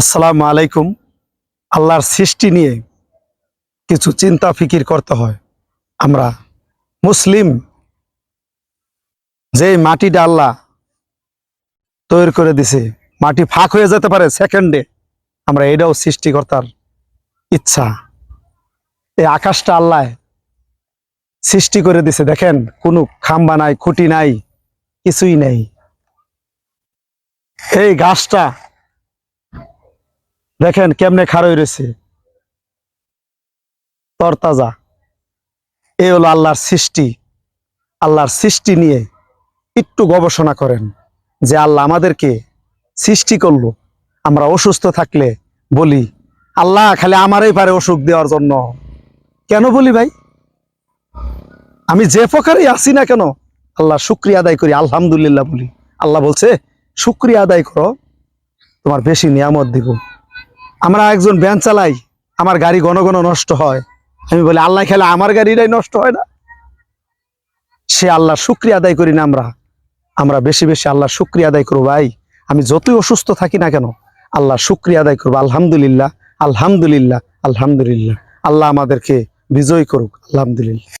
আসসালামু আলাইকুম। আল্লাহর সৃষ্টি নিয়ে কিছু চিন্তা ফিকির করতে হয়। আমরা মুসলিম। যে মাটিটা আল্লাহ তৈরি করে দিছে, মাটি ফাঁক হয়ে যেতে পারে সেকেন্ডে আমরা এটাও সৃষ্টিকর্তার ইচ্ছা। এই আকাশটা আল্লাহ সৃষ্টি করে দিছে। দেখেন, কোনো খাম্বা নাই, খুঁটি নাই, কিছুই নেই। এই গাছটা দেখেন কেমনে খারই রয়েছে। তরতাজা। এই হলো আল্লাহর সৃষ্টি। আল্লাহর সৃষ্টি নিয়ে একটু গবেষণা করেন যে আল্লাহ আমাদেরকে সৃষ্টি করল। আমরা অসুস্থ থাকলে বলি, আল্লাহ, খালি আমারই পারে অসুখ দেওয়ার জন্য। কেন বলি ভাই? আমি যে প্রকারই আছি না কেন, আল্লাহ শুক্রিয়া আদায় করি, আলহামদুলিল্লাহ বলি। আল্লাহ বলছে, শুক্রিয়া আদায় করো, তোমার বেশি নিয়ামত দিব। আমরা একজন ভ্যান চালাই, আমার গাড়ি ঘন ঘন নষ্ট হয়। আমি বলি, আল্লাহ খেলে আমার গাড়িটাই নষ্ট হয় না? সে আল্লাহ শুক্রিয়া আদায় করি না আমরা। আমরা বেশি বেশি আল্লাহ শুক্রিয়া আদায় করব, ভাই। আমি যতই অসুস্থ থাকি না কেন আল্লাহ শুক্রিয়া আদায় করব। আলহামদুলিল্লাহ আলহামদুলিল্লাহ আলহামদুলিল্লাহ। আল্লাহ আমাদেরকে বিজয় করুক, আলহামদুলিল্লাহ।